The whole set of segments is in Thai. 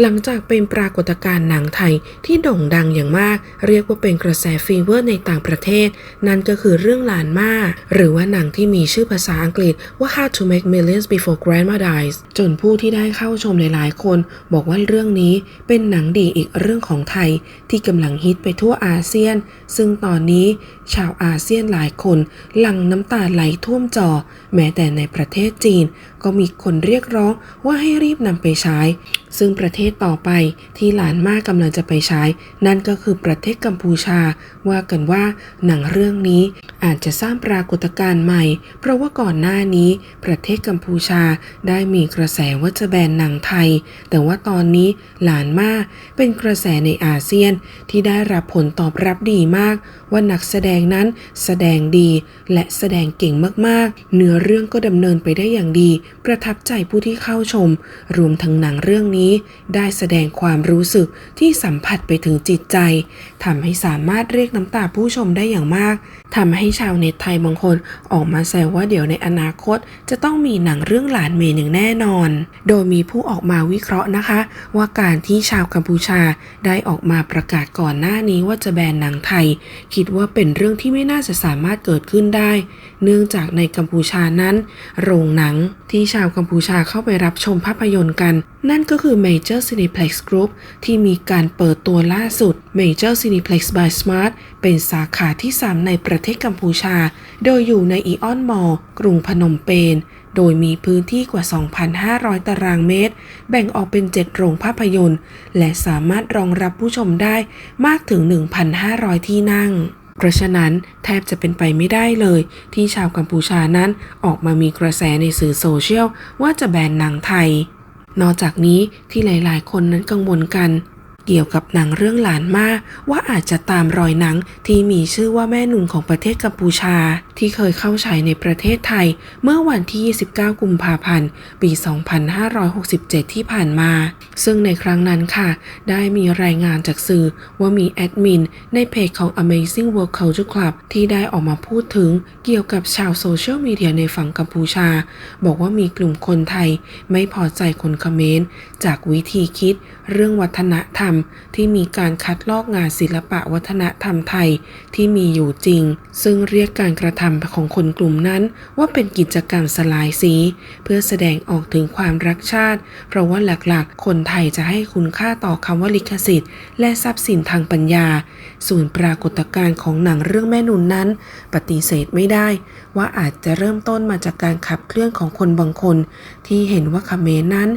หลังจากเป็นปรากฏการณ์หนังไทยที่โด่งดังอย่างมาก เรียกว่าเป็นกระแสฟีเวอร์ในต่างประเทศ นั่นก็คือเรื่องหลานมาหรือว่าหนังที่มีชื่อภาษาอังกฤษว่า How to Make Millions Before Grandma Dies จนผู้ที่ได้เข้าชมหลายๆ คน บอกว่าเรื่องนี้เป็นหนังดีอีกเรื่องของไทย ที่กำลังฮิตไปทั่วอาเซียน ซึ่งตอนนี้ชาวอาเซียนหลายคน หลั่งน้ำตาไหลท่วมจอ แม้แต่ในประเทศจีน ก็มีคนเรียกร้องว่าให้รีบนำไปใช้ ซึ่งประเทศต่อไปที่หลานมากกำลังจะไปใช้ นั่นก็คือประเทศกัมพูชา ว่ากันว่าหนังเรื่องนี้อาจจะสร้างปรากฏการณ์ใหม่ เพราะว่าก่อนหน้านี้ประเทศกัมพูชาได้มีกระแสว่าจะแบนหนังไทย แต่ว่าตอนนี้หลานมากเป็นกระแสในอาเซียนที่ได้รับผลตอบรับดีมาก ว่านักแสดงนั้นแสดงดีและแสดงเก่งมากๆ เนื้อเรื่องก็ดำเนินไปได้อย่างดีประทับใจผู้ที่เข้าชม รวมทั้งหนังเรื่องนี้ ได้แสดงความรู้สึกที่สัมผัสไปถึงจิตใจทำให้สามารถเรียกน้ำตาผู้ชมได้อย่างมากทำให้ชาวเน็ตไทยบางคนออกมาแซวว่าเดี๋ยวในอนาคต จะต้องมีหนังเรื่องหลานเมย์อย่างแน่นอน โดยมีผู้ออกมาวิเคราะห์นะคะ ว่าการที่ชาวกัมพูชาได้ออกมาประกาศก่อนหน้านี้ว่าจะแบนหนังไทย คิดว่าเป็นเรื่องที่ไม่น่าจะสามารถเกิดขึ้นได้ เนื่องจากในกัมพูชานั้น โรงหนังที่ชาวกัมพูชาเข้าไปรับชมภาพยนตร์กัน นั่นก็คือ Major Cineplex Group ที่มีการเปิดตัวล่าสุด Major Cineplex by Smart เป็นสาขาที่ 3 ในประเทศกัมพูชา โดยอยู่ในอีออนมอลกรุงพนมเปญโดยมีพื้นที่กว่า 2,500 ตารางเมตร แบ่งออกเป็น 7 โรงภาพยนตร์ และสามารถรองรับผู้ชมได้มากถึง 1,500 ที่นั่ง เพราะฉะนั้นแทบจะเป็นไปไม่ได้เลย ที่ชาวกัมพูชานั้นออกมามีกระแสในสื่อโซเชียลว่าจะแบนหนังไทย นอกจากนี้ที่หลาย ๆ คนนั้นกังวลกัน เกี่ยวกับหนังเรื่องหลานมาว่าอาจจะตามรอยหนังที่มีชื่อว่าแม่นุ่นของประเทศกัมพูชา ที่เคยเข้าฉายในประเทศไทย เมื่อวันที่ 29 กุมภาพันธ์ ปี 2567 ที่ผ่านมา ซึ่งในครั้งนั้นค่ะ ได้มีรายงานจากสื่อว่ามีแอดมินในเพจของ Amazing World Culture Club ที่ได้ออกมาพูดถึงเกี่ยวกับชาวโซเชียลมีเดียในฝั่งกัมพูชา บอกว่ามีกลุ่มคนไทย ไม่พอใจคนเขมรจากวิธีคิดเรื่องวัฒนธรรมที่มีการคัดลอกงานศิลปะวัฒนธรรมไทยที่มีอยู่จริง ซึ่งเรียกการกระทำของคนกลุ่มนั้นว่าเป็นกิจกรรมสลายสี เพื่อแสดงออกถึงความรักชาติ เพราะว่าหลักๆ คนไทยจะให้คุณค่าต่อคำว่าลิขสิทธิ์ และทรัพย์สินทางปัญญา ส่วนปรากฏการณ์ของหนังเรื่องแม่นุนนั้น ปฏิเสธไม่ได้ ว่าอาจจะเริ่มต้นมาจากการขับเคลื่อนของคนบางคน ที่เห็นว่าคเมนั้น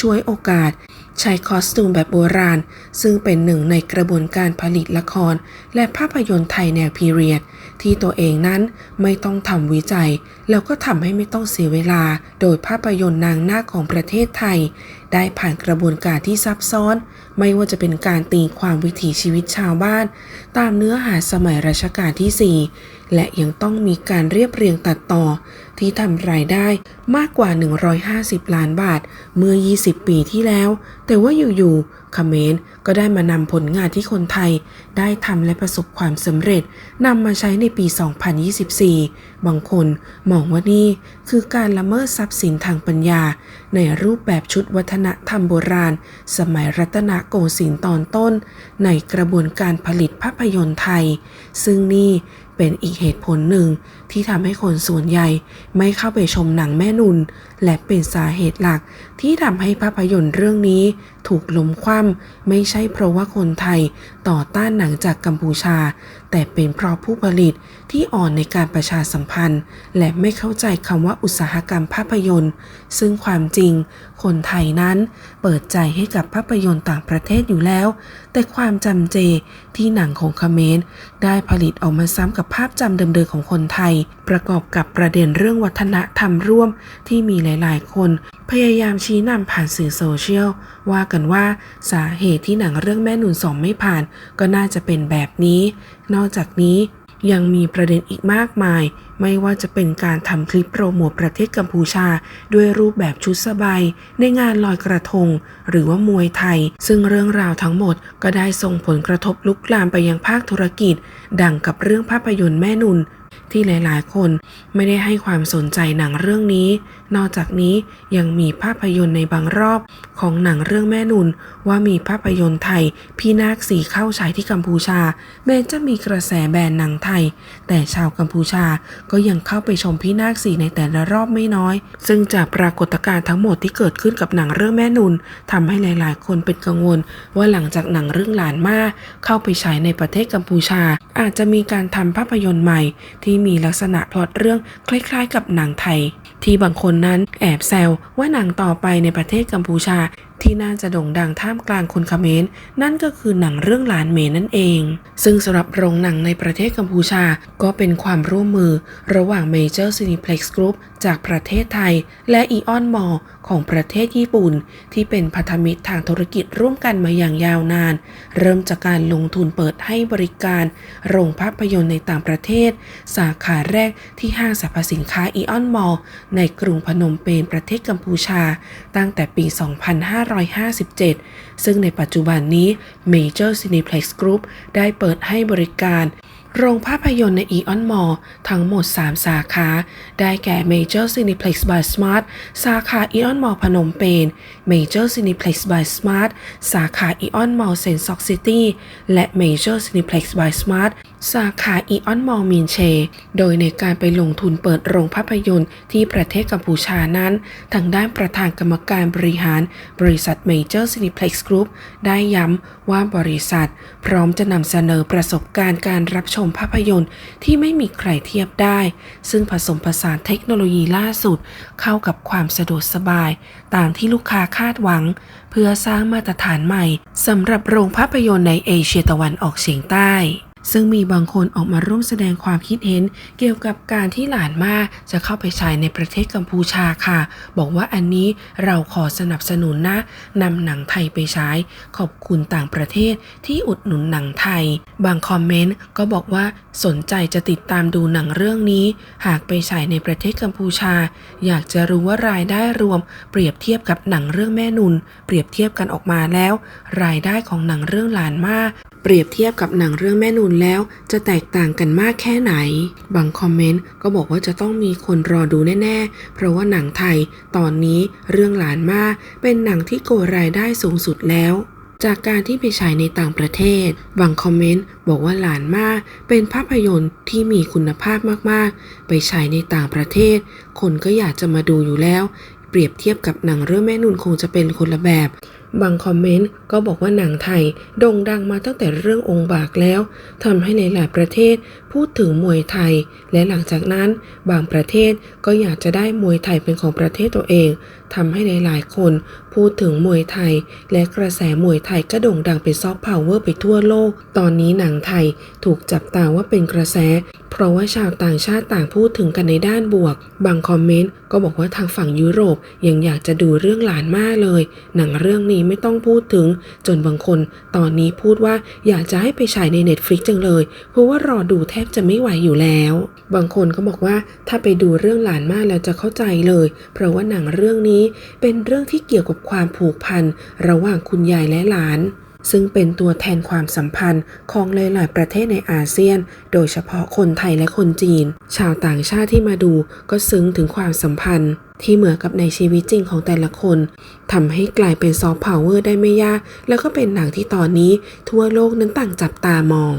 ช่วยโอกาส ใช้คอสตูมแบบโบราณ ซึ่งเป็นหนึ่งในกระบวนการผลิตละคร และภาพยนตร์ไทยแนวพีเรียด ที่ตัวเองนั้นไม่ต้องทำวิจัย แล้วก็ทำให้ไม่ต้องเสียเวลา โดยภาพยนตร์นางหน้าของประเทศไทย ได้ผ่านกระบวนการที่ซับซ้อน ไม่ว่าจะเป็นการตีความวิถีชีวิตชาวบ้าน ตามเนื้อหาสมัยรัชกาลที่ 4 และยังต้องมีการเรียบเรียงตัดต่อ ที่ทำรายได้มากกว่า 150 ล้านบาท เมื่อ 20 ปีที่แล้ว แต่ว่าอยู่ๆเขมรก็ได้มานำผลงานที่คนไทยได้ทำและประสบความสำเร็จนำมาใช้ในปี 2024 บางคนมองว่านี่คือการละเมิดทรัพย์สินทางปัญญา ในรูปแบบชุดวัฒนธรรมโบราณ สมัยรัตนโกสินทร์ตอนต้น ในกระบวนการผลิตภาพยนตร์ไทย ซึ่งนี่ เป็นอีกเหตุผลหนึ่งที่ทำให้คนส่วนใหญ่ไม่เข้าไปชมหนังแม่นุน และเป็นสาเหตุหลักที่ทำให้ภาพยนตร์เรื่องนี้ถูกล้มคว่ำไม่ใช่เพราะว่าคนไทยต่อต้านหนังจากกัมพูชา แต่เป็นเพราะผู้ผลิตที่อ่อนในการประชาสัมพันธ์ และไม่เข้าใจคำว่าอุตสาหกรรมภาพยนตร์ ซึ่งความจริง คนไทยนั้นเปิดใจให้กับภาพยนตร์ต่างประเทศอยู่แล้ว แต่ความจำเจที่หนังของเขมรได้ผลิตออกมาซ้ำกับภาพจำเดิมๆของคนไทย ประกอบกับประเด็นเรื่องวัฒนธรรมร่วมที่มีหลายๆ คน พยายามชี้นำผ่านสื่อโซเชียล ว่ากันว่าสาเหตุที่หนังเรื่องแม่หนุนสองไม่ผ่าน ก็น่าจะเป็นแบบนี้ นอกจากนี้ ยังมีประเด็นอีกมากมาย ไม่ว่าจะเป็นการทำคลิปโปรโมทประเทศกัมพูชา ด้วยรูปแบบชุดสบาย ในงานลอยกระทง หรือว่ามวยไทย ซึ่งเรื่องราวทั้งหมดก็ได้ส่งผลกระทบลุกลามไปยังภาคธุรกิจ ดังกับเรื่องภาพยนตร์แม่นุนที่หลายๆ คนไม่ได้ให้ความสนใจหนังเรื่องนี้ นอกจากนี้ยังมีภาพยนตร์ในบางรอบของหนังเรื่องแม่นุนว่ามีภาพยนตร์ไทยพี่นาคสีเข้าฉายที่กัมพูชา แม้จะมีกระแสแบนหนังไทย แต่ชาวกัมพูชาก็ยังเข้าไปชมพี่นาคสีในแต่ละรอบไม่น้อย ซึ่งจากปรากฏการณ์ทั้งหมดที่เกิดขึ้นกับหนังเรื่องแม่นุนทำให้หลาย ๆ คนเป็นกังวล ว่าหลังจากหนังเรื่องหลานมาเข้าไปฉายในประเทศกัมพูชา อาจจะมีการทำภาพยนตร์ใหม่ ที่มีลักษณะพล็อตเรื่องคล้าย ๆ กับหนังไทย ที่บางคนนั้นแอบแซวว่าหนังต่อไปในประเทศกัมพูชา ที่น่าจะโด่งดังท่ามกลางคนเขมรนั่นก็คือหนังเรื่องหลานเมนั่นเอง ซึ่งสำหรับโรงหนังในประเทศกัมพูชาก็เป็นความร่วมมือระหว่าง Major Cineplex Group จากประเทศไทย และอีออนมอลของประเทศญี่ปุ่น ที่เป็นพันธมิตรทางธุรกิจร่วมกันมาอย่างยาวนาน เริ่มจากการลงทุนเปิดให้บริการ โรงภาพยนตร์ในต่างประเทศ สาขาแรกที่ห้างสรรพสินค้าอีออนมอลในกรุงพนมเปญประเทศกัมพูชา ตั้งแต่ปี 2550 2557 ซึ่งในปัจจุบันนี้ Major Cineplex Group ได้เปิดให้บริการ โรงภาพยนตร์ในอีออนมอลทั้งหมด 3 สาขา ได้แก่ Major Cineplex by Smart สาขาอีออนมอลพนมเปญ Major Cineplex by Smart สาขาอีออนมอลเซนซ็อกซิตี้และ Major Cineplex by Smart สาขาอีออนมอลมินเช โดยในการไปลงทุนเปิดโรงภาพยนตร์ที่ประเทศกัมพูชานั้น ทางด้านประธานกรรมการบริหาร บริษัท Major Cineplex Group ได้ย้ำว่าบริษัท พร้อมจะนำเสนอประสบการณ์การรับชมมภาพยนตร์ที่ไม่มีใครเทียบได้ ซึ่งผสมผสานเทคโนโลยีล่าสุดเข้ากับความสะดวกสบาย ตามที่ลูกค้าคาดหวัง เพื่อสร้างมาตรฐานใหม่สำหรับโรงภาพยนตร์ในเอเชียตะวันออกเฉียงใต้ ซึ่งมีบางคนออกมาร่วมแสดงความคิดเห็น เกี่ยวกับการที่หลานมาจะเข้าไปฉายในประเทศกัมพูชาค่ะ บอกว่าอันนี้เราขอสนับสนุนนะนำหนังไทยไปฉายขอบคุณต่างประเทศที่อุดหนุนหนังไทย บางคอมเมนต์ก็บอกว่าสนใจจะติดตามดูหนังเรื่องนี้ หากไปฉายในประเทศกัมพูชา อยากจะรู้ว่ารายได้รวม เปรียบเทียบกับหนังเรื่องแม่นุน เปรียบเทียบกันออกมาแล้ว รายได้ของหนังเรื่องหลานมา เปรียบเทียบกับหนังเรื่องแม่นุนแล้ว จะแตกต่างกันมากแค่ไหน บางคอมเมนต์ก็บอกว่าจะต้องมีคนรอดูแน่ๆ เพราะว่าหนังไทย ตอนนี้เรื่องหลานมา เป็นหนังที่โกรายได้สูงสุดแล้ว จากการที่ไปฉายในต่างประเทศ บางคอมเมนต์บอกว่าหลานมาเป็นภาพยนตร์ที่มีคุณภาพมากๆ ไปฉายในต่างประเทศ คนก็อยากจะมาดูอยู่แล้ว เปรียบเทียบกับหนังเรื่องแม่นุนคงจะเป็นคนละแบบ บางคอมเมนต์ก็บอกว่าหนังไทยโด่งดังมาตั้งแต่เรื่ององค์บากแล้วทำให้ในหลายประเทศพูดถึงมวยไทย และหลังจากนั้นบางประเทศก็อยากจะได้มวยไทยเป็นของประเทศตัวเองทำให้ในหลายคนพูดถึงมวยไทย และกระแสมวยไทยก็โด่งดังเป็นซอฟต์พาวเวอร์ไปทั่วโลก ตอนนี้หนังไทยถูกจับตาว่าเป็นกระแส เพราะว่าชาวต่างชาติต่างพูดถึงกันในด้านบวก บางคอมเมนต์ก็บอกว่าทางฝั่งยุโรปยังอยากจะดูเรื่องหลานมากเลย หนังเรื่องนี้นี้ไม่ต้องพูดถึง จนบางคนตอนนี้พูดว่าอยากจะให้ไปฉายใน Netflix จังเลย เพราะว่ารอดูแทบจะไม่ไหวอยู่แล้ว บางคนก็บอกว่าถ้าไปดูเรื่องหลานมากแล้วจะเข้าใจเลย เพราะว่าหนังเรื่องนี้เป็นเรื่องที่เกี่ยวกับความผูกพันระหว่างคุณยายและหลาน ซึ่งเป็นตัวแทนความสัมพันธ์ของหลาย ๆ ประเทศในอาเซียน โดยเฉพาะคนไทยและคนจีน ชาวต่างชาติที่มาดูก็ซึ้งถึงความสัมพันธ์ ที่เหมือนกับในชีวิตจริงของแต่ละคนทำให้กลายเป็นซอฟต์พาวเวอร์ได้ไม่ยาก แล้วก็เป็นหนังที่ตอนนี้ทั่วโลกนั้นต่างจับตามอง